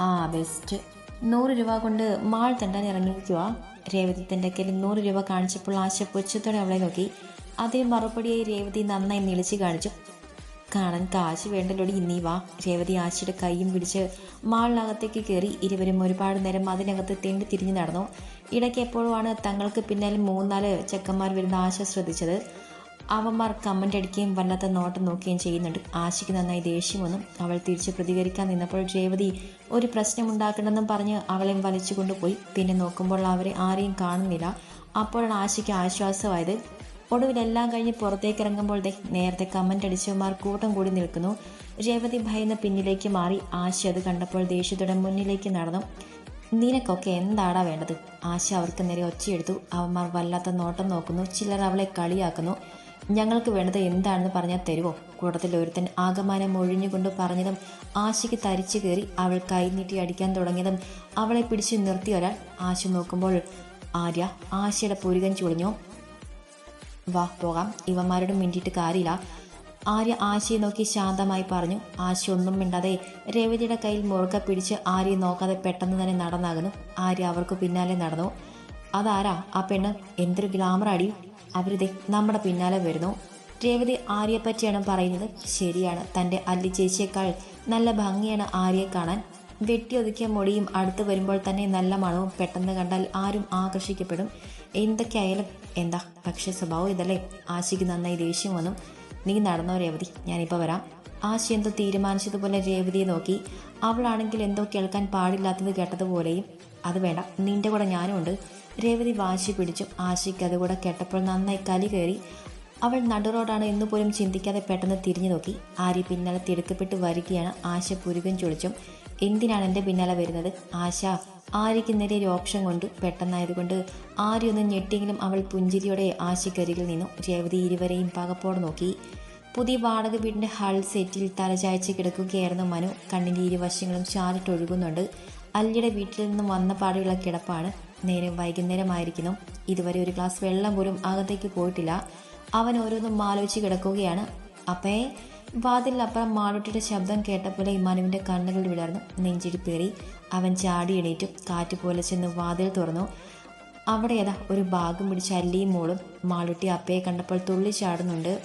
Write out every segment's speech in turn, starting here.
ആ ബെസ്റ്റ് നൂറ് രൂപ കൊണ്ട് മാൾ തണ്ടാൻ ഇറങ്ങിയിരിക്കുക രേവതി തന്റെ കയ്യിൽ നൂറ് രൂപ കാണിച്ചപ്പോൾ ആശ പുച്ഛത്തോടെ അവളെ നോക്കി. അതേ മറുപടിയായി രേവതി നന്നായി നിളിച്ച് കാണിച്ചു. കാണാൻ കാശ് വേണ്ടല്ലോടി ഇന്നീ വാ. രേവതി ആശയുടെ കൈയും പിടിച്ച് മാളിനകത്തേക്ക് കയറി ഇരുവരും ഒരുപാട് നേരം അതിനകത്ത് തെണ്ടി തിരിഞ്ഞു നടന്നു. ഇടയ്ക്ക് എപ്പോഴുമാണ് തങ്ങൾക്ക് പിന്നാലെ മൂന്നാൽ ചെക്കന്മാർ വരുന്ന ആശ ശ്രദ്ധിച്ചത്. അവന്മാർ കമന്റ് അടിക്കുകയും വല്ലാത്ത നോട്ടം നോക്കുകയും ചെയ്യുന്നുണ്ട്. ആശയ്ക്ക് നന്നായി ദേഷ്യമൊന്നും അവൾ തിരിച്ച് പ്രതികരിക്കാൻ നിന്നപ്പോൾ രേവതി ഒരു പ്രശ്നമുണ്ടാക്കണമെന്നും പറഞ്ഞ് അവളെ വലിച്ചു കൊണ്ടുപോയി പിന്നെ നോക്കുമ്പോൾ അവരെ ആരെയും കാണുന്നില്ല. അപ്പോഴാണ് ആശയ്ക്ക് ആശ്വാസമായത്. ഒടുവിലെല്ലാം കഴിഞ്ഞ് പുറത്തേക്ക് ഇറങ്ങുമ്പോൾ ദേ നേരത്തെ കമന്റ് അടിച്ചവന്മാർ കൂട്ടം കൂടി നിൽക്കുന്നു. രേവതി ഭയന്ന് പിന്നിലേക്ക് മാറി. ആശ അത് കണ്ടപ്പോൾ ദേഷ്യത്തോടെ മുന്നിലേക്ക് നടന്നു. നിനക്കൊക്കെ എന്താടാ വേണ്ടത്? ആശ അവർക്ക് നേരെ ഒച്ചയെടുത്തു. അവന്മാർ വല്ലാത്ത നോട്ടം നോക്കുന്നു. ചിലർ അവളെ കളിയാക്കുന്നു. ഞങ്ങൾക്ക് വേണ്ടത് എന്താണെന്ന് പറഞ്ഞാൽ തരുമോ കൂട്ടത്തിൽ ഒരുത്തൻ ആകമാനം ഒഴിഞ്ഞുകൊണ്ട് പറഞ്ഞതും ആശയ്ക്ക് തരിച്ചു കയറി അവൾ കൈനീട്ടി അടിക്കാൻ തുടങ്ങിയതും അവളെ പിടിച്ചു നിർത്തി ഒരാൾ ആശ നോക്കുമ്പോൾ ആര്യ ആശയുടെ പുരുകൻ ചുളിഞ്ഞു? വാ പോകാം. ഇവന്മാരോട് മിണ്ടിയിട്ട് കാര്യമില്ല. ആര്യ ആശയെ നോക്കി ശാന്തമായി പറഞ്ഞു ആശ ഒന്നും മിണ്ടാതെ രേവതിയുടെ കയ്യിൽ മുറുകെ പിടിച്ച് ആര്യ നോക്കാതെ പെട്ടെന്ന് തന്നെ നടന്നാകുന്നു. ആര്യ അവർക്ക് പിന്നാലെ നടന്നു. അതാരാ? ആ പെണ്ണ് എന്തൊരു ഗ്ലാമർ അടി അവരിതേ നമ്മുടെ പിന്നാലെ വരുന്നു. രേവതി ആര്യയെ പറ്റിയാണ് പറയുന്നത് ശരിയാണ്. തന്റെ അല്ലി ചേച്ചിയേക്കാൾ നല്ല ഭംഗിയാണ് ആര്യയെ കാണാൻ. വെട്ടി വെട്ടിയൊതുക്കിയ മുടിയും അടുത്ത് വരുമ്പോൾ തന്നെ നല്ല മണവും പെട്ടെന്ന് കണ്ടാൽ ആരും ആകർഷിക്കപ്പെടും. എന്തൊക്കെയായാലും എന്താ? പക്ഷേ സ്വഭാവം ഇതല്ലേ. ആശിക്ക് നന്നായി ദേഷ്യം വന്നു. നീ നടന്നോ രേവതി. ഞാനിപ്പോൾ വരാം. ആശി എന്തോ തീരുമാനിച്ചതുപോലെ രേവതിയെ നോക്കി. അവളാണെങ്കിൽ എന്തോ കേൾക്കാൻ പാടില്ലാത്തത് കേട്ടതുപോലെയും. അത് വേണ്ട. നിന്റെ കൂടെ ഞാനും ഉണ്ട് രേവതി വാശി പിടിച്ചു. ആശയ്ക്ക് അതുകൂടെ കേട്ടപ്പോൾ നന്നായി കലി കയറി. അവൾ നടുറോഡാണ് എന്ന് പോലും ചിന്തിക്കാതെ പെട്ടെന്ന് തിരിഞ്ഞു നോക്കി. ആര്യ പിന്നാലെ തിടുക്കപ്പെട്ട് വരികയാണ്. ആശ പുരുകൻ ചൊളിച്ചും എന്തിനാണ് എന്റെ പിന്നാലെ വരുന്നത്? ആശ ആര്യയ്ക്ക് നേരെ രോക്ഷം കൊണ്ട് പെട്ടെന്നായതുകൊണ്ട് ആര്യൊന്ന് ഞെട്ടിയെങ്കിലും അവൾ പുഞ്ചിരിയോടെ ആശയ്ക്കരികിൽ നിന്നു. രേവതി ഇരുവരെയും പകപ്പോടെ നോക്കി. പുതിയ വാടക വീടിന്റെ ഹൾ സെറ്റിൽ തലചായ്ച്ച് കിടക്കുകയായിരുന്നു മനു. കണ്ണിന്റെ ഇരുവശങ്ങളും ചാലിട്ടൊഴുകുന്നുണ്ട് അല്ലിയുടെ വീട്ടിൽ നിന്നും വന്ന പാടെയുള്ള കിടപ്പാണ്. നേരം വൈകുന്നേരമായിരിക്കുന്നു. ഇതുവരെ ഒരു ഗ്ലാസ് വെള്ളം പോലും അകത്തേക്ക് പോയിട്ടില്ല. അവൻ ഓരോന്നും ആലോചിച്ച് കിടക്കുകയാണ്. അപ്പേ വാതിലിനപ്പുറം മാളൂട്ടിയുടെ ശബ്ദം കേട്ടപ്പോലെ മനുവിന്റെ കണ്ണുകൾ വിടർന്നു. നെഞ്ചിടിപ്പേറി അവൻ ചാടി എണീറ്റു. കാറ്റ് പോലെ ചെന്ന് വാതിൽ തുറന്നു. അവിടെ ഏതാ? ഒരു ഭാഗം പിടിച്ച് അല്ലിയും മോളും. മാളൂട്ടി അപ്പയെ കണ്ടപ്പോൾ തുള്ളി ചാടുന്നുണ്ട്.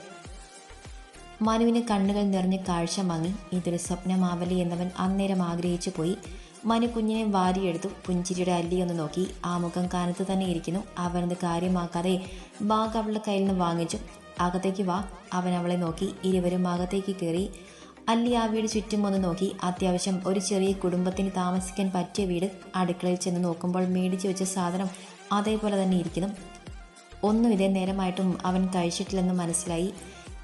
മനുവിന് കണ്ണുകൾ നിറഞ്ഞ് കാഴ്ച മങ്ങി. ഇതൊരു സ്വപ്നമാവലി എന്നവൻ അന്നേരം ആഗ്രഹിച്ചു പോയി. മനു കുഞ്ഞിനെ വാരിയെടുത്തു പുഞ്ചിരിയുടെ അല്ലിയൊന്ന് നോക്കി. ആ മുഖം കാനത്ത് തന്നെ ഇരിക്കുന്നു. അവനത് കാര്യമാക്കാതെ ബാഗ് അവളുടെ കയ്യിൽ നിന്ന് വാങ്ങിച്ചു. അകത്തേക്ക് വാ. അവൻ അവളെ നോക്കി. ഇരുവരും അകത്തേക്ക് കയറി അല്ലി ആ വീട് ചുറ്റും ഒന്ന് നോക്കി. അത്യാവശ്യം ഒരു ചെറിയ കുടുംബത്തിന് താമസിക്കാൻ പറ്റിയ വീട്. അടുക്കളയിൽ ചെന്ന് നോക്കുമ്പോൾ മേടിച്ചു വെച്ച സാധനം അതേപോലെ തന്നെ ഇരിക്കുന്നു. ഒന്നും ഇതേ നേരമായിട്ടും അവൻ കഴിച്ചിട്ടില്ലെന്ന് മനസ്സിലായി.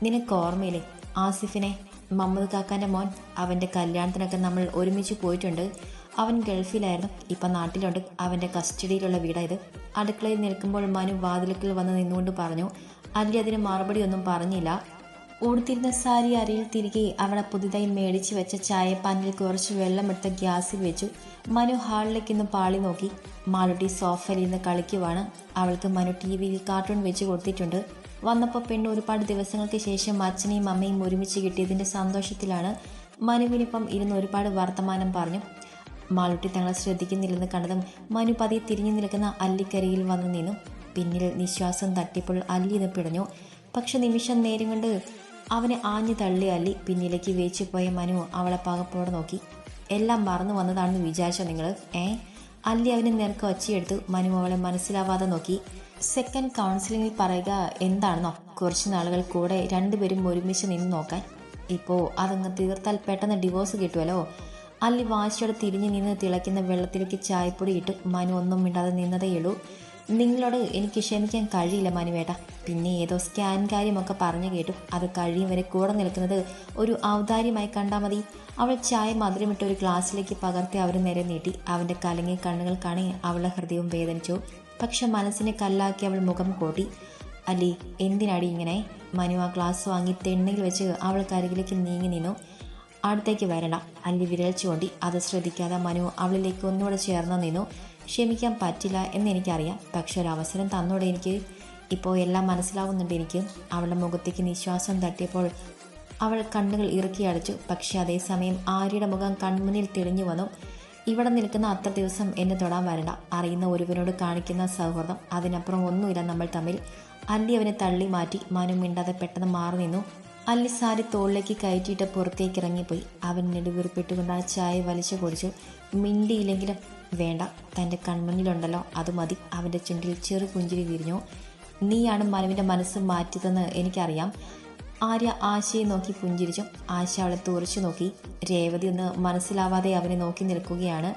നിനക്ക് ഓർമ്മയില്ലേ? ആസിഫിനെ? മമ്മദ് കാക്കാന്റെ മോൻ? അവന്റെ കല്യാണത്തിനൊക്കെ നമ്മൾ ഒരുമിച്ച് പോയിട്ടുണ്ട്. അവൻ ഗൾഫിലായിരുന്നു. ഇപ്പം നാട്ടിലുണ്ട്. അവന്റെ കസ്റ്റഡിയിലുള്ള വീടായത്. അടുക്കളയിൽ നിൽക്കുമ്പോൾ മനു വാതിലക്കിൽ വന്ന് നിന്നുകൊണ്ട് പറഞ്ഞു അല്ലി അതിന് മറുപടി ഒന്നും പറഞ്ഞില്ല. ഉടുത്തിരുന്ന സാരി അരയിൽ തിരികെ അവിടെ പുതുതായി മേടിച്ചു വെച്ച ചായപ്പാനിൽ കുറച്ച് വെള്ളമെടുത്ത് ഗ്യാസിൽ വെച്ചു. മനു ഹാളിലേക്ക് ഇന്ന് പാളി നോക്കി. മാളുട്ടി സോഫയിൽ ഇന്ന് കളിക്കുവാണ്. അവൾക്ക് മനു ടി വിയിൽ കാർട്ടൂൺ വെച്ച് കൊടുത്തിട്ടുണ്ട്. വന്നപ്പോൾ പെണ്ണ് ഒരുപാട് ദിവസങ്ങൾക്ക് ശേഷം അച്ഛനെയും അമ്മയും ഒരുമിച്ച് കിട്ടിയതിന്റെ സന്തോഷത്തിലാണ്. മനുവിനിപ്പം ഇരുന്ന് ഒരുപാട് വർത്തമാനം പറഞ്ഞു. മാളുട്ടി തങ്ങളെ ശ്രദ്ധിക്കുന്നില്ലെന്ന് കണ്ടതും മനു പതിയെ തിരിഞ്ഞു നിൽക്കുന്ന അല്ലിക്കരിയിൽ വന്നു നിന്നു. പിന്നിൽ നിശ്വാസം തട്ടിപ്പോൾ അല്ലി ഇത് പിടഞ്ഞു. പക്ഷെ നിമിഷം നേരം കൊണ്ട് അവനെ ആഞ്ഞു തള്ളി അല്ലി പിന്നിലേക്ക് വേച്ചു പോയ മനു അവളെ പകപ്പോടെ നോക്കി. എല്ലാം മറന്നു വന്നതാണെന്ന് വിചാരിച്ചോ നിങ്ങൾ ഏ? അല്ലി അവനെ നേർക്ക് ഒച്ചയെടുത്തു. മനു അവളെ മനസ്സിലാവാതെ നോക്കി. സെക്കൻഡ് കൗൺസിലിംഗിൽ പറയുക എന്താണെന്നോ? കുറച്ച് നാളുകൾ കൂടെ രണ്ടുപേരും ഒരുമിച്ച് നിന്ന് നോക്കാൻ. ഇപ്പോൾ അതങ്ങ് തീർത്താൽ പെട്ടെന്ന് ഡിവോഴ്സ് കിട്ടുമല്ലോ അല്ലി വാശിയോടെ തിരിഞ്ഞു നിന്ന് തിളയ്ക്കുന്ന വെള്ളത്തിലേക്ക് ചായപ്പൊടി ഇട്ട് മനു ഒന്നും മിണ്ടാതെ നിന്നതേയുള്ളൂ നിങ്ങളോട് എനിക്ക് ക്ഷമിക്കാൻ കഴിയില്ല മനുവേട്ട. പിന്നെ ഏതോ സ്കാൻ കാര്യമൊക്കെ പറഞ്ഞു കേട്ടു. അത് കഴിയും വരെ കൂടെ നിൽക്കുന്നത് ഒരു ഔദാര്യമായി കണ്ടാൽ മതി. അവൾ ചായ മധുരമിട്ട് ഒരു ഗ്ലാസ്സിലേക്ക് പകർത്തി അവർ നേരെ നീട്ടി. അവന്റെ കലങ്ങിയ കണ്ണുകൾ കാണി അവളുടെ ഹൃദയവും വേദനിച്ചു. പക്ഷെ മനസ്സിനെ കല്ലാക്കി അവൾ മുഖം കൂട്ടി. അല്ലി എന്തിനാടി ഇങ്ങനെ? മനു ആ ഗ്ലാസ് വാങ്ങി തെണ്ണയിൽ വെച്ച് അവൾ കരികിലേക്ക് നീങ്ങി നിന്നു. അടുത്തേക്ക് വരണം. അല്ലി വിരൽ ചൂണ്ടി. അത് ശ്രദ്ധിക്കാതെ മനു അവളിലേക്ക് ഒന്നുകൂടെ ചേർന്ന് നിന്നു. ക്ഷമിക്കാൻ പറ്റില്ല എന്ന് എനിക്കറിയാം. പക്ഷെ ഒരു അവസരം തന്നോടെ എനിക്ക്. ഇപ്പോൾ എല്ലാം മനസ്സിലാവുന്നുണ്ട് എനിക്ക്. അവളുടെ മുഖത്തേക്ക് നിശ്വാസം തട്ടിയപ്പോൾ അവൾ കണ്ണുകൾ ഇറുക്കി അടച്ചു. പക്ഷെ അതേസമയം ആര്യയുടെ മുഖം കൺമുന്നിൽ തെളിഞ്ഞു വന്നു. ഇവിടെ നിൽക്കുന്ന അത്ര ദിവസം എന്നെ തൊടാൻ വരണ്ട. അറിയുന്ന ഒരുവനോട് കാണിക്കുന്ന സൗഹൃദം. അതിനപ്പുറം ഒന്നുമില്ല നമ്മൾ തമ്മിൽ. അല്ലി അവനെ തള്ളി മാറ്റി. മനു മിണ്ടാതെ പെട്ടെന്ന് മാറി നിന്നു. അല്ലി സാരി തോളിലേക്ക് കയറ്റിയിട്ട് പുറത്തേക്ക് ഇറങ്ങിപ്പോയി. അവൻ നെടുവീർപ്പിട്ടുകൊണ്ട് ആ ചായ വലിച്ചു കുടിച്ചു. മിണ്ടിയില്ലെങ്കിലും വേണ്ട തന്റെ കൺമുന്നിലുണ്ടല്ലോ അത് മതി. അവന്റെ ചുണ്ടിൽ ചെറു പുഞ്ചിരി വിരിഞ്ഞു. നീയാണ് മനുവിന്റെ മനസ്സ് മാറ്റിയതെന്ന് എനിക്കറിയാം. ആര്യ ആശയെ നോക്കി പുഞ്ചിരിച്ചു. ആശ അവളെ തുറച്ചു നോക്കി. രേവതി ഒന്ന് മനസ്സിലാവാതെ അവനെ നോക്കി നിൽക്കുകയാണ്.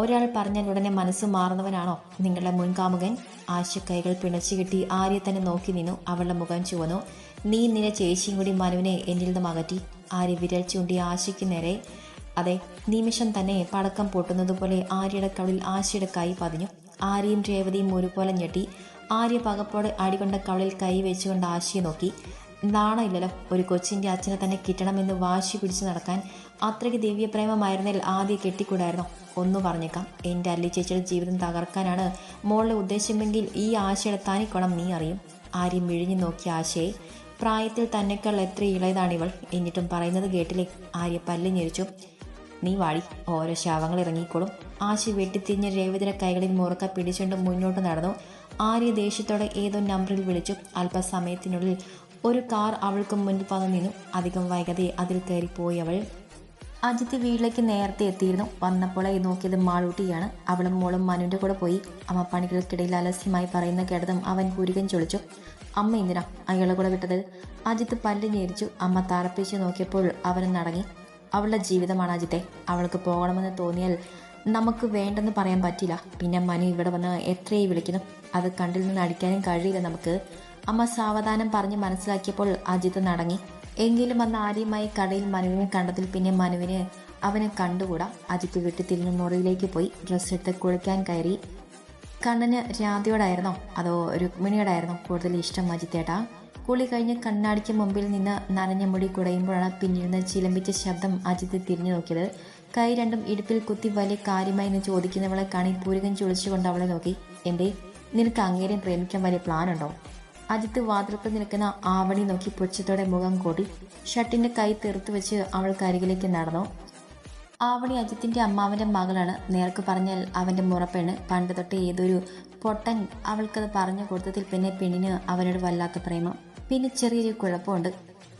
ഒരാൾ പറഞ്ഞാൽ ഉടനെ മനസ്സ് മാറുന്നവനാണോ നിങ്ങളുടെ മുൻകാമുകൻ? ആശ കൈകൾ പിണച്ചു കിട്ടി ആര്യ തന്നെ നോക്കി നിന്നു. അവളുടെ മുഖം ചുവന്നു. നീ നിന്റെ ചേച്ചിയും കൂടി മനുവിനെ എന്നിൽ നിന്നും അകറ്റി. ആര്യ വിരൽ ചൂണ്ടി ആശയ്ക്ക് നേരെ. അതെ നിമിഷം തന്നെ പടക്കം പൊട്ടുന്നതുപോലെ ആര്യയുടെ കവിളിൽ ആശയുടെ കൈ പതിഞ്ഞു. ആര്യയും രേവതിയും ഒരുപോലെ ഞെട്ടി. ആര്യ പകപ്പോടെ അടികൊണ്ട കവളിൽ കൈ വെച്ചുകൊണ്ട് ആശയെ നോക്കി. നാണമില്ലല്ലോ ഒരു കൊച്ചിന്റെ അച്ഛനെ തന്നെ കിട്ടണമെന്ന് വാശി പിടിച്ചു നടക്കാൻ അത്രയ്ക്ക് ദിവ്യപ്രേമമായിരുന്നതിൽ ആദ്യം കെട്ടിക്കൂടായിരുന്നോ? ഒന്ന് പറഞ്ഞേക്കാം. എന്റെ അല്ലി ചേച്ചിയുടെ ജീവിതം തകർക്കാനാണ് മോളുടെ ഉദ്ദേശമെങ്കിൽ ഈ ആശയുടെ നീ അറിയും. ആര്യം മിഴിഞ്ഞു നോക്കിയ ആശയെ. പ്രായത്തിൽ തന്നെക്കാൾ എത്ര ഇളയതാണിവൾ എന്നിട്ടും പറയുന്നത് കേട്ടില്ലേ ആര്യ പല്ല് ഞെരിച്ചു. നീ വാടി ഓരോ ശവങ്ങൾ ഇറങ്ങിക്കോളും. ആശി വെട്ടിത്തിരിഞ്ഞ രേവതിയുടെ കൈകളിൽ മുറുക്ക പിടിച്ചുകൊണ്ട് മുന്നോട്ട് നടന്നു. ആര്യ ദേഷ്യത്തോടെ ഏതോ നമ്പറിൽ വിളിച്ചു. അല്പസമയത്തിനുള്ളിൽ ഒരു കാർ അവൾക്ക് മുന്നിൽ വന്നു നിന്നു. അധികം വൈകാതെ അതിൽ കയറിപ്പോയി അവൾ. അജിത്ത് വീട്ടിലേക്ക് നേരത്തെ എത്തിയിരുന്നു. വന്നപ്പോൾ നോക്കിയത് മാളൂട്ടിയാണ്. അവളും മോളും മനുവിന്റെ കൂടെ പോയി. അമ്മ പണികൾക്കിടയിൽ അലസ്യമായി പറയുന്ന കേട്ടതും അവൻ കുരുകൻ ചൊളിച്ചു. അമ്മ എന്തിനാ അയാളെ കൂടെ വിട്ടത്? അജിത്ത് പല്ല് ഞേരിച്ചു അമ്മ തറപ്പിച്ച് നോക്കിയപ്പോൾ അവൻ നടങ്ങി. അവളുടെ ജീവിതമാണ് അജിത്തെ. അവൾക്ക് പോകണമെന്ന് തോന്നിയാൽ നമുക്ക് വേണ്ടെന്ന് പറയാൻ പറ്റില്ല. പിന്നെ മനു ഇവിടെ വന്ന് എത്രയായി വിളിക്കുന്നു? അത് കണ്ടിൽ നിന്ന് അടിക്കാനും കഴിയില്ല നമുക്ക്. അമ്മ സാവധാനം പറഞ്ഞ് മനസ്സിലാക്കിയപ്പോൾ അജിത്ത് നടങ്ങി. എങ്കിലും അന്ന് ആദ്യമായി കടയിൽ മനുവിനെ കണ്ടതിൽ പിന്നെ മനുവിന് അവനെ കണ്ടുകൂടാ? അജിത്ത് വീട്ടിൽ തിരിഞ്ഞ് മുറിയിലേക്ക് പോയി. ഡ്രസ്സ് എടുത്ത് കുളിക്കാൻ കയറി. കണ്ണന് രാധയോടായിരുന്നോ? അതോ രുക്മിണിയോടായിരുന്നോ കൂടുതൽ ഇഷ്ടം അജിത്തേട്ടാ കുളി കഴിഞ്ഞ് കണ്ണാടിക്ക് മുമ്പിൽ നിന്ന് നനഞ്ഞ മുടി കുടയുമ്പോഴാണ് പിന്നിൽ നിന്ന് ചിലമ്പിച്ച ശബ്ദം അജിത്ത് തിരിഞ്ഞു നോക്കിയത്. കൈ രണ്ടും ഇടുപ്പിൽ കുത്തി വലിയ കാര്യമായി എന്ന് ചോദിക്കുന്നവളെ കാണി പൂരകൻ ചുളിച്ചുകൊണ്ട് അവളെ നോക്കി. എന്തേ? നിനക്ക് അങ്ങേരെയും പ്രേമിക്കാൻ വലിയ പ്ലാൻ ഉണ്ടോ അജിത്ത് വാതിൽക്ക് നിൽക്കുന്ന ആവണി നോക്കി പുച്ഛത്തോടെ മുഖം കൂടി ഷർട്ടിന്റെ കൈ തീർത്തു വെച്ച് അവൾക്ക് അരികിലേക്ക് നടന്നു. ആവണി അജിത്തിന്റെ അമ്മാവന്റെ മകളാണ്. നേർക്ക് പറഞ്ഞാൽ അവന്റെ മുറപ്പെണ് പണ്ട് തൊട്ട് ഏതൊരു പൊട്ടൻ അവൾക്കത് പറഞ്ഞു കൊടുത്തതിൽ പിന്നെ പെണ്ണിന് അവനോട് വല്ലാത്ത പ്രേമം. പിന്നെ ചെറിയൊരു കുഴപ്പമുണ്ട്.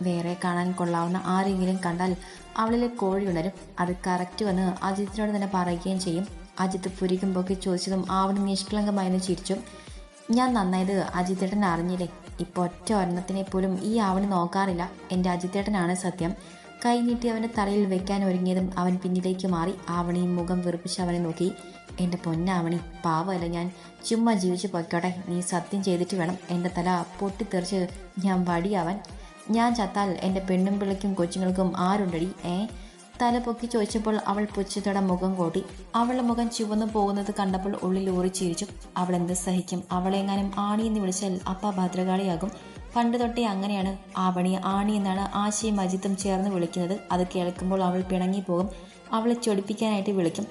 വേറെ കാണാൻ കൊള്ളാവുന്ന ആരെങ്കിലും കണ്ടാൽ അവളിലെ കോഴി ഉണരും. അത് കറക്റ്റ് വന്ന് അജിത്തിനോട് തന്നെ പറയുകയും ചെയ്യും. അജിത്ത് പുരിക്കും പൊക്കി ചോദിച്ചതും ആവണി നിഷ്കളങ്കമായെന്ന് ചിരിച്ചു ഞാൻ നന്നായത് അജിത്തേട്ടൻ അറിഞ്ഞില്ലേ ഇപ്പോൾ ഒറ്റ ഒരെണ്ണത്തിനെ പോലും ഈ ആവണി നോക്കാറില്ല. എന്റെ അജിത്തേട്ടനാണ് സത്യം. കൈ നീട്ടി അവന്റെ തലയിൽ വെക്കാൻ ഒരുങ്ങിയതും അവൻ പിന്നിലേക്ക് മാറി. ആവണിയും മുഖം വെറുപ്പിച്ച് അവനെ നോക്കി. എന്റെ പൊന്നാവണി പാവമല്ല ഞാൻ. ചുമ്മാ ജീവിച്ചു പൊയ്ക്കോട്ടെ. നീ സത്യം ചെയ്തിട്ട് വേണം എന്റെ തല പൊട്ടിത്തെറിച്ച് ഞാൻ വടിയാവാൻ. ഞാൻ ചത്താൽ എന്റെ പെണ്ണും പിള്ളയ്ക്കും കൊച്ചുങ്ങൾക്കും ആരുണ്ടടി ഏ? തല പൊക്കി ചോദിച്ചപ്പോൾ അവൾ പുച്ഛത്തോടെ മുഖം കൂട്ടി. അവളുടെ മുഖം ചുവന്നു പോകുന്നത് കണ്ടപ്പോൾ ഉള്ളിൽ ഊറി ചിരിച്ചു അവൾ എന്ത് സഹിക്കും? അവളെങ്ങാനും ആണി എന്ന് വിളിച്ചാൽ അപ്പ ഭദ്രകാളിയാകും. പണ്ട് തൊട്ടേ അങ്ങനെയാണ്. ആവണി ആണി എന്നാണ് ആശയും അജിത്തും ചേർന്ന് വിളിക്കുന്നത്. അത് കേൾക്കുമ്പോൾ അവൾ പിണങ്ങി പോകും അവളെ ചൊടിപ്പിക്കാനായിട്ട് വിളിക്കും.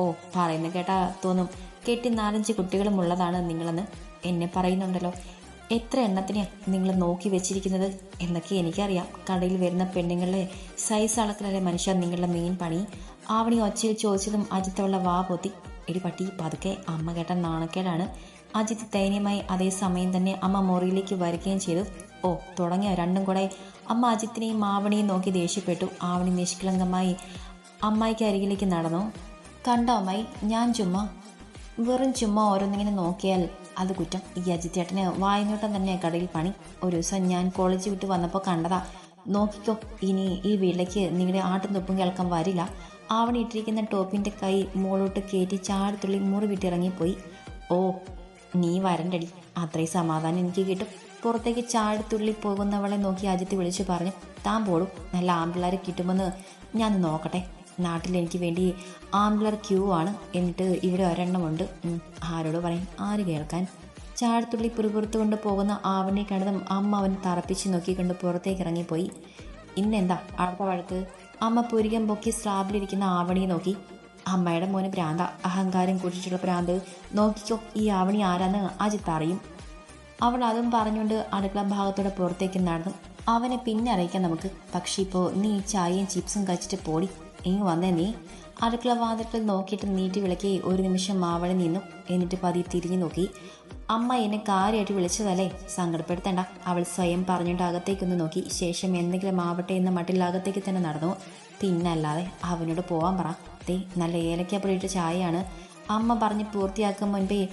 ഓ പറയുന്ന കേട്ടാ തോന്നും. കെട്ടി നാലഞ്ച് കുട്ടികളും ഉള്ളതാണ് നിങ്ങളെന്ന്. എന്നെ പറയുന്നുണ്ടല്ലോ. എത്ര എണ്ണത്തിനെയാണ് നിങ്ങൾ നോക്കി വെച്ചിരിക്കുന്നത്? എന്നൊക്കെ എനിക്കറിയാം. കടയിൽ വരുന്ന പെണ്ണുങ്ങളുടെ സൈസ് അളക്കലല്ലേ മനുഷ്യർ നിങ്ങളുടെ മെയിൻ പണി. ആവണി ഒച്ചയിൽ ചോദിച്ചതും അജിത്തുള്ള വാ പൊത്തി. എടി പട്ടി പതുക്കെ അമ്മ കേട്ട നാണക്കേടാണ്. അജിത്ത് ദയനീയമായി അതേ സമയം തന്നെ അമ്മ മുറിയിലേക്ക് വരികയും ചെയ്തു. ഓ തുടങ്ങിയ രണ്ടും കൂടെ അമ്മ അജിത്തിനെയും ആവണിയും നോക്കി ദേഷ്യപ്പെട്ടു. ആവണി നിഷ്കളങ്കമായി അമ്മായിക്ക് അരികിലേക്ക് നടന്നു. കണ്ടോ അമ്മായി ഞാൻ ചുമ്മാ വെറും ചുമ്മാ ഓരോന്നിങ്ങനെ നോക്കിയാൽ അത് കുറ്റം. ഈ അജിത്തേട്ടന് വായനോട്ടം തന്നെ കടയിൽ പണി. ഒരു ദിവസം ഞാൻ കോളേജ് വിട്ട് വന്നപ്പോൾ കണ്ടതാ. നോക്കിക്കോ ഇനി ഈ വീട്ടിലേക്ക് നിങ്ങളുടെ ആട്ടും തൊപ്പും കേൾക്കാൻ വരില്ല. ആവണി ഇട്ടിരിക്കുന്ന ടോപ്പിന്റെ കൈ മോളോട്ട് കയറ്റി ചാടത്തുള്ളി മുറി വിട്ടിറങ്ങിപ്പോയി. ഓ നീ വരണ്ടടി. അത്രയും സമാധാനം എനിക്ക് കിട്ടും. പുറത്തേക്ക് ചാടിത്തുള്ളി പോകുന്നവളെ നോക്കി അജിത്ത് വിളിച്ചു പറഞ്ഞു താൻ പോടും. നല്ല ആമ്പിള്ളേരെ കിട്ടുമെന്ന് ഞാൻ നോക്കട്ടെ. നാട്ടിൽ എനിക്ക് വേണ്ടി ആംബ്ലർ ക്യൂ ആണ്. എന്നിട്ട് ഇവിടെ ഒരെണ്ണമുണ്ട് ആരോട് പറയും. ആര് കേൾക്കാൻ? ചാടത്തുള്ളി പുറപുറത്തുകൊണ്ട് പോകുന്ന ആവനെ കണ്ടതും അമ്മ അവൻ തറപ്പിച്ച് നോക്കിക്കൊണ്ട് പുറത്തേക്ക് ഇറങ്ങിപ്പോയി. ഇന്നെന്താ? അടുത്ത വഴക്ക്? അമ്മ പുരികം പൊക്കി സ്ലാബിലിരിക്കുന്ന ആവണിയെ നോക്കി. അമ്മയുടെ മോന് ഭ്രാന്ത അഹങ്കാരം കുടിച്ചിട്ടുള്ള ഭ്രാന്ത്. നോക്കിക്കോ ഈ ആവണി ആരാന്ന് അജിത്ത് അറിയും. അവൾ അതും പറഞ്ഞുകൊണ്ട് അടുക്കള ഭാഗത്തോടെ പുറത്തേക്ക് നടന്നു. അവനെ പിന്നെ അറിയിക്കാം നമുക്ക്. പക്ഷെ ഇപ്പോൾ നീ ചായയും ചിപ്സും കഴിച്ചിട്ട് പോടി. ഇങ്ങ് വന്നേ നീ. അടുക്കള വാതിൽക്കൽ നോക്കിയിട്ട് നീട്ടി വിളക്കി ഒരു നിമിഷം മാവളി നിന്നു. എന്നിട്ട് പതി തിരിഞ്ഞു നോക്കി. അമ്മ എന്നെ കാര്യമായിട്ട് വിളിച്ചതല്ലേ? സങ്കടപ്പെടുത്തണ്ട. അവൾ സ്വയം പറഞ്ഞിട്ട് അകത്തേക്കൊന്ന് നോക്കി. ശേഷം എന്തെങ്കിലും ആവട്ടെ എന്ന മട്ടിൽ അകത്തേക്ക് തന്നെ നടന്നു. പിന്നല്ലാതെ അവനോട് പോവാൻ പറ. ദേ നല്ല ഏലക്കപ്പൊടിയിട്ട ചായയാണ്. അമ്മ പറഞ്ഞ് പൂർത്തിയാക്കും മുൻപേ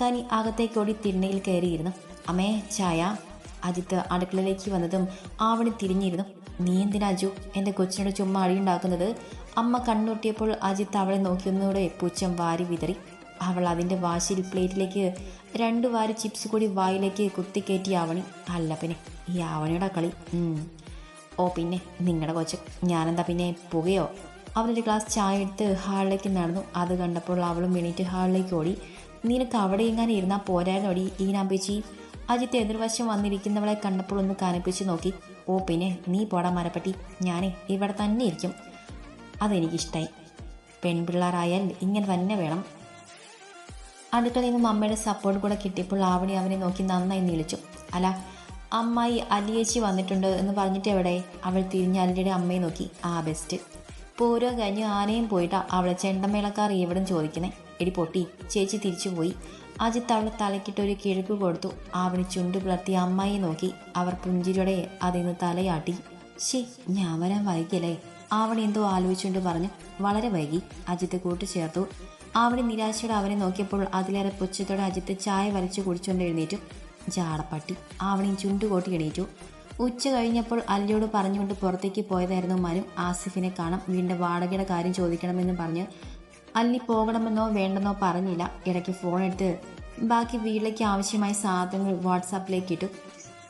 കനി അകത്തേക്കോടി തിണ്ണയിൽ കയറിയിരുന്നു. അമ്മേ ചായ. അജിത്ത് അടുക്കളയിലേക്ക് വന്നതും ആവണി തിരിഞ്ഞിരുന്നു. നീ എന്തിനാ അജു? എന്റെ കൊച്ചിനോട് ചുമ്മാ അഴിയുണ്ടാക്കുന്നത് അമ്മ കണ്ണൂട്ടിയപ്പോൾ അജിത്ത് അവളെ നോക്കിയൊന്നുകൂടെ പൂച്ചം വാരി വിതറി. അവൾ അതിന്റെ വാശിയിൽ പ്ലേറ്റിലേക്ക് രണ്ട് വാരി ചിപ്സ് കൂടി വായിലേക്ക് കുത്തിക്കയറ്റി ആവണി. അല്ല പിന്നെ ഈ ആവണിയുടെ കളി. ഓ പിന്നെ നിങ്ങളുടെ കൊച്ച്. ഞാനെന്താ പിന്നെ പുകയോ? അവനൊരു ഗ്ലാസ് ചായ എടുത്ത് ഹാളിലേക്ക് നടന്നു. അത് കണ്ടപ്പോൾ അവളും എണീറ്റ് ഹാളിലേക്ക് ഓടി. നിനക്ക് അവിടെ എങ്ങാനും ഇരുന്നാൽ പോരാനോടി ഈനാമ്പേച്ചി? അജിത്ത് എതിർവശം വന്നിരിക്കുന്നവളെ കണ്ടപ്പോൾ ഒന്ന് കനപ്പിച്ച് നോക്കി. ഓ പിന്നെ നീ പോടാ മരപ്പെട്ടി. ഞാനേ ഇവിടെ തന്നെ ഇരിക്കും. അതെനിക്കിഷ്ടായി. പെൺപിള്ളേരായാൽ ഇങ്ങനെ തന്നെ വേണം. അടുക്കളയിൽ നിന്നും അമ്മയുടെ സപ്പോർട്ട് കൂടെ കിട്ടിയപ്പോൾ ആവണി അവനെ നോക്കി നന്നായി നിളിച്ചു. അല്ല അമ്മായി അലിയേച്ചി വന്നിട്ടുണ്ട് എന്ന് പറഞ്ഞിട്ട് എവിടെ അവൾ തിരിഞ്ഞ് അലിയുടെ അമ്മയെ നോക്കി. ആ ബെസ്റ്റ്. പൂരോ കഴിഞ്ഞ് ആനയും പോയിട്ട് അവളെ ചെണ്ടമേളക്കാർ ഇവിടം ചോദിക്കണേ എടി പൊട്ടി ചേച്ചി തിരിച്ചു പോയി. അജിത്ത് അവളെ തലക്കിട്ട് ഒരു കിഴക്ക് കൊടുത്തു. ആവണി ചുണ്ടു പുലർത്തി അമ്മായി നോക്കി. അവർ പുഞ്ചിരിയോടെ അതിന്ന് തലയാട്ടി. ശേ ഞാൻ വരാൻ വൈകിയല്ലേ? ആവണി എന്തോ ആലോചിച്ചുകൊണ്ട് പറഞ്ഞു വളരെ വൈകി. അജിത്ത് കൂട്ടിച്ചേർത്തു ആവണി നിരാശയോടെ അവനെ നോക്കിയപ്പോൾ അതിലേറെ പുച്ഛത്തോടെ അജിത്ത് ചായ വലിച്ചു കുടിച്ചുകൊണ്ട് എഴുന്നേറ്റു. ജാടപ്പട്ടി ആവണി ചുണ്ടുകൂട്ടി എണീറ്റു. ഉച്ച കഴിഞ്ഞപ്പോൾ അല്ലിയോട് പറഞ്ഞുകൊണ്ട് പുറത്തേക്ക് പോയതായിരുന്നു മനു ആസിഫിനെ കാണാം വീണ്ടും വാടകയുടെ കാര്യം ചോദിക്കണമെന്ന് പറഞ്ഞ് അല്ലി പോകണമെന്നോ വേണ്ടെന്നോ പറഞ്ഞില്ല. ഇടയ്ക്ക് ഫോൺ എടുത്ത് ബാക്കി വീട്ടിലേക്ക് ആവശ്യമായ സാധനങ്ങൾ വാട്സാപ്പിലേക്ക് ഇട്ടു.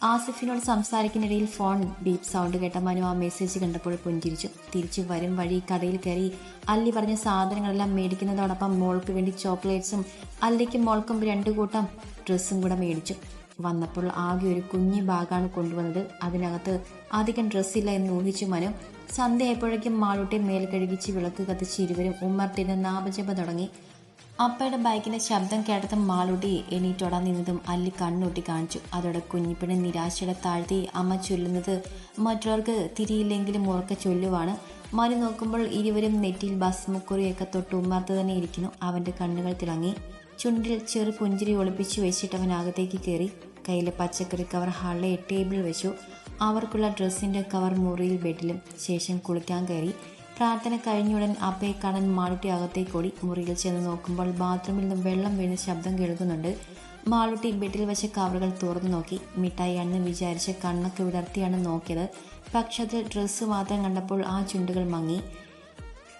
ആസിഫിനോട് സംസാരിക്കുന്നിടയിൽ ഫോൺ ബീപ് സൗണ്ട് കേട്ട മനു ആ മെസ്സേജ് കണ്ടപ്പോൾ പുഞ്ചിരിച്ചു. തിരിച്ചു വരും വഴി കടയിൽ കയറി അല്ലി പറഞ്ഞ സാധനങ്ങളെല്ലാം മേടിക്കുന്നതോടൊപ്പം മോൾക്ക് വേണ്ടി ചോക്ലേറ്റ്സും അല്ലിക്കും മോൾക്കും രണ്ടു കൂട്ടം ഡ്രസ്സും കൂടെ മേടിച്ചു. വന്നപ്പോൾ ആകെ ഒരു കുഞ്ഞു ബാഗാണ് കൊണ്ടുവന്നത്. അതിനകത്ത് അധികം ഡ്രസ്സില്ല എന്ന് ഊഹിച്ചു മനു. സന്ധ്യയായപ്പോഴേക്കും മാളൂട്ടി മേൽ കഴുകിച്ച് വിളക്ക് കത്തിച്ച് ഇരുവരും ഉമ്മർത്തിന് നാമജപ തുടങ്ങി. അപ്പയുടെ ബൈക്കിന്റെ ശബ്ദം കേട്ടതും മാളൂട്ടി എണീറ്റോടാൻ നിന്നതും അല്ലി കണ്ണൂട്ടി കാണിച്ചു. അതോടെ കുഞ്ഞിപ്പിണി നിരാശയുടെ താഴ്ത്തി അമ്മ ചൊല്ലുന്നത് മറ്റുള്ളവർക്ക് തിരിയില്ലെങ്കിലും ഉറക്ക ചൊല്ലുവാണ്. മനു നോക്കുമ്പോൾ ഇരുവരും നെറ്റിയിൽ ബസ് മുക്കുറിയൊക്കെ തൊട്ട് ഉമ്മർത്ത് തന്നെ ഇരിക്കുന്നു. അവന്റെ കണ്ണുകൾ തിളങ്ങി. ചുണ്ടിൽ ചെറു പുഞ്ചിരി ഒളിപ്പിച്ചു വെച്ചിട്ട് അവൻ അകത്തേക്ക് കയറി. കയ്യിലെ പച്ചക്കറി കവർ ഹാളിലെ ടേബിളിൽ വെച്ചു. അവർക്കുള്ള ഡ്രസ്സിന്റെ കവർ മുറിയിൽ ബെഡിലും ശേഷം കുളിക്കാൻ കയറി. പ്രാർത്ഥന കഴിഞ്ഞുടൻ അപ്പയെ കാണാൻ മാളുട്ടി അകത്തേക്ക് ഓടി. മുറിയിൽ ചെന്ന് നോക്കുമ്പോൾ ബാത്റൂമിൽ നിന്ന് വെള്ളം വീണ് ശബ്ദം കേൾക്കുന്നുണ്ട്. മാളുട്ടി ബെഡിൽ വെച്ച കവറുകൾ തുറന്നു നോക്കി. മിഠായിയാണെന്ന് വിചാരിച്ച് കണ്ണൊക്കെ വിടർത്തിയാണ് നോക്കിയത്. പക്ഷെ അതിൽ ഡ്രസ്സ് മാത്രം കണ്ടപ്പോൾ ആ ചുണ്ടുകൾ മങ്ങി.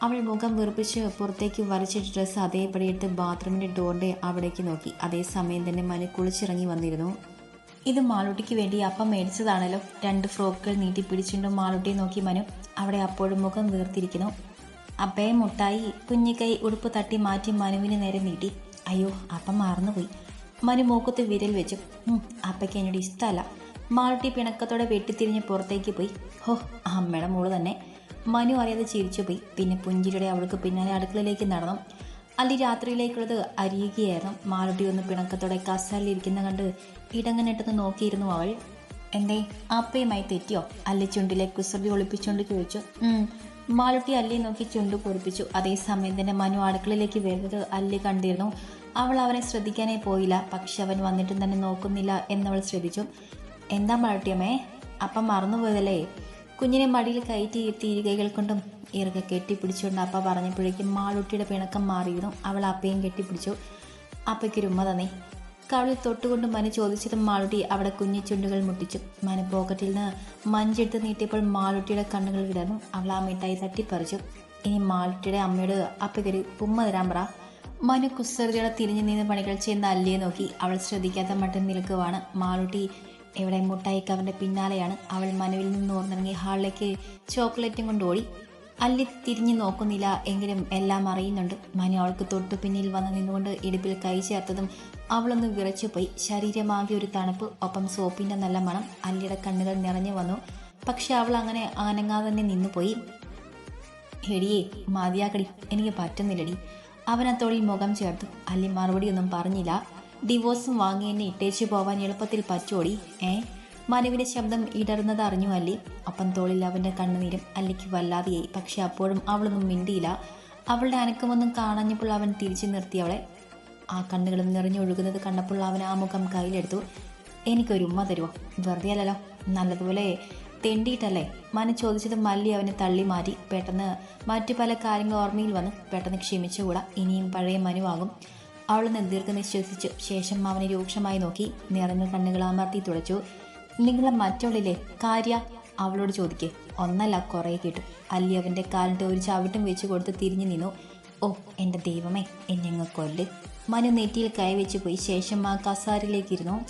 അവൾ മുഖം വീർപ്പിച്ച് പുറത്തേക്ക് വരച്ച ഡ്രസ്സ് അതേപടി എടുത്ത് ബാത്റൂമിന്റെ ഡോറിന്റെ അവിടേക്ക് നോക്കി. അതേസമയം തന്നെ മനു കുളിച്ചിറങ്ങി വന്നിരുന്നു. ഇത് മാളൂട്ടിക്ക് വേണ്ടി അപ്പം മേടിച്ചതാണല്ലോ. രണ്ട് ഫ്രോക്കുകൾ നീട്ടി പിടിച്ചുകൊണ്ട് മാളൂട്ടിയെ നോക്കി മനു. അവിടെ അപ്പോഴും മുഖം വീർത്തിരിക്കുന്നു. അപ്പയെ മുട്ടായി കുഞ്ഞിക്കൈ ഉടുപ്പ് തട്ടി മാറ്റി മനുവിന് നേരെ നീട്ടി. അയ്യോ അപ്പം മറന്നുപോയി. മനു മൂക്കത്ത് വിരൽ വെച്ചു. അപ്പയ്ക്ക് എന്നോട് ഇഷ്ടമല്ല. മാളൂട്ടി പിണക്കത്തോടെ വെട്ടിത്തിരിഞ്ഞ് പുറത്തേക്ക് പോയി. ഹോ അമ്മയുടെ മോൾ തന്നെ. മനു അറിയാതെ ചിരിച്ചു പോയി. പിന്നെ പുഞ്ചിരിയുടെ അവൾക്ക് പിന്നാലെ അടുക്കളയിലേക്ക് നടന്നു. അല്ലി രാത്രിയിലേക്കുള്ളത് അരിയുകയായിരുന്നു. മാളുട്ടി ഒന്ന് പിണക്കത്തോടെ കസാലിരിക്കുന്ന കണ്ട് ഇടങ്ങനെട്ടെന്ന് നോക്കിയിരുന്നു അവൾ. എന്തേ അപ്പയുമായി തെറ്റിയോ? അല്ലി ചുണ്ടിലെ കുസൃതി ഒളിപ്പിച്ചുകൊണ്ട് ചോദിച്ചു. മാളുട്ടി അല്ലിയെ നോക്കി ചുണ്ടു പൊറിപ്പിച്ചു. അതേസമയം തന്നെ മനു അടുക്കളയിലേക്ക് വരുന്നത് അല്ലി കണ്ടിരുന്നു. അവൾ അവനെ ശ്രദ്ധിക്കാനേ പോയില്ല. പക്ഷെ അവൻ വന്നിട്ടും തന്നെ നോക്കുന്നില്ല എന്നവൾ ശ്രദ്ധിച്ചു. എന്താ മാളുട്ടിയമ്മേ അപ്പം മറന്നുപോയതല്ലേ? കുഞ്ഞിനെ മടിയിൽ കയറ്റി ഇരുത്തി ഇരുകൈകൾ കൊണ്ടും ഇറുക കെട്ടിപ്പിടിച്ചുകൊണ്ട് അപ്പ പറഞ്ഞപ്പോഴേക്കും മാളുട്ടിയുടെ പിണക്കം മാറിയിരുന്നു. അവൾ അപ്പയും കെട്ടിപ്പിടിച്ചു. അപ്പയ്ക്കൊരു ഉമ്മ തന്നെ. കവളിൽ തൊട്ടുകൊണ്ട് മനു ചോദിച്ചതും മാളുട്ടി അവിടെ കുഞ്ഞു ചുണ്ടുകൾ മുട്ടിച്ചു. മനു പോക്കറ്റിൽ നിന്ന് മഞ്ചെടുത്ത് നീട്ടിയപ്പോൾ മാളുട്ടിയുടെ കണ്ണുകൾ വിടർന്നു. അവൾ ആ മിഠായി തട്ടിപ്പറിച്ചു. ഇനി മാളുട്ടിയുടെ അമ്മയോട് അപ്പയ്ക്കൊരു ഉമ്മ തരാൻ പറ. മനു കുസൃതിയോടെ തിരിഞ്ഞു നിന്ന് പണികൾ ചെയ്യുന്ന അല്ലിയെ നോക്കി. അവൾ ശ്രദ്ധിക്കാത്ത മട്ടൻ നിൽക്കുവാണ് മാളുട്ടി ഇവിടെ മുട്ടായി കവറിന്റെ പിന്നാലെയാണ് അവൾ മനുവിൽ നിന്ന് ഓർന്നിറങ്ങി ഹാളിലേക്ക് ചോക്ലേറ്റും കൊണ്ട് ഓടി. അല്ലി തിരിഞ്ഞു നോക്കുന്നില്ല എങ്കിലും എല്ലാം അറിയുന്നുണ്ട്. മനു അവൾക്ക് തൊട്ടു പിന്നിൽ വന്ന് നിന്നുകൊണ്ട് ഇടുപ്പിൽ കൈ ചേർത്തതും അവളൊന്ന് വിറച്ചുപോയി ശരീരമാകെ ഒരു തണുപ്പ് ഒപ്പം സോപ്പിന്റെ നല്ല മണം. അല്ലിയുടെ കണ്ണുകൾ നിറഞ്ഞു വന്നു. പക്ഷെ അവൾ അങ്ങനെ ആനങ്ങാതെ തന്നെ നിന്നുപോയി എടിയേ മതിയാക്കടി. എനിക്ക് പറ്റുന്നില്ലടി. അവൻ ആ തൊഴിൽ മുഖം ചേർത്തു. അല്ലി മറുപടിയൊന്നും പറഞ്ഞില്ല. ഡിവോഴ്സും വാങ്ങി എന്നെ ഇട്ടേച്ചു പോവാൻ എളുപ്പത്തിൽ പറ്റോടി ഏ? മനുവിന്റെ ശബ്ദം ഇടർന്നത് അറിഞ്ഞു അല്ലി. അപ്പം തോളിൽ അവന്റെ കണ്ണുനീരും അല്ലിക്ക് വല്ലാതെയായി. പക്ഷെ അപ്പോഴും അവളൊന്നും മിണ്ടിയില്ല. അവളുടെ അനക്കമൊന്നും കാണഞ്ഞപ്പോൾ അവൻ തിരിച്ചു നിർത്തി അവളെ. ആ കണ്ണുകളും നിറഞ്ഞൊഴുകുന്നത് കണ്ടപ്പോൾ അവൻ ആ മുഖം കയ്യിലെടുത്തു. എനിക്കൊരു ഉമ്മ തരുമോ വെറുതെ അല്ലല്ലോ. നല്ലതുപോലെ തെണ്ടിയിട്ടല്ലേ? മനു ചോദിച്ചത് മല്ലി അവനെ തള്ളി മാറ്റി. പെട്ടെന്ന് മറ്റു പല കാര്യങ്ങൾ ഓർമ്മയിൽ വന്ന് പെട്ടെന്ന് ക്ഷമിച്ചുകൂടാ. ഇനിയും പഴയ മനുവാകും. അവൾ ദീർഘ നിശ്വസിച്ചു. ശേഷം അവനെ രൂക്ഷമായി നോക്കി നിറഞ്ഞ കണ്ണുകൾ അമർത്തി തുടച്ചു. നിങ്ങളെ മറ്റുള്ളില്ലേ കാര്യ അവളോട് ചോദിക്കേ. ഒന്നല്ല കുറേ കേട്ടു. അല്ലി അവന്റെ കാലിട്ട് ഒരു ചവിട്ടും വെച്ച് കൊടുത്ത് തിരിഞ്ഞു നിന്നു. ഓ എന്റെ ദൈവമേ എന്നെ അങ്ങ് കൊല്ല്. മനു നെറ്റിയിൽ കൈവച്ച് പോയി. ശേഷം ആ കസാരയിലേക്കിരുന്നു.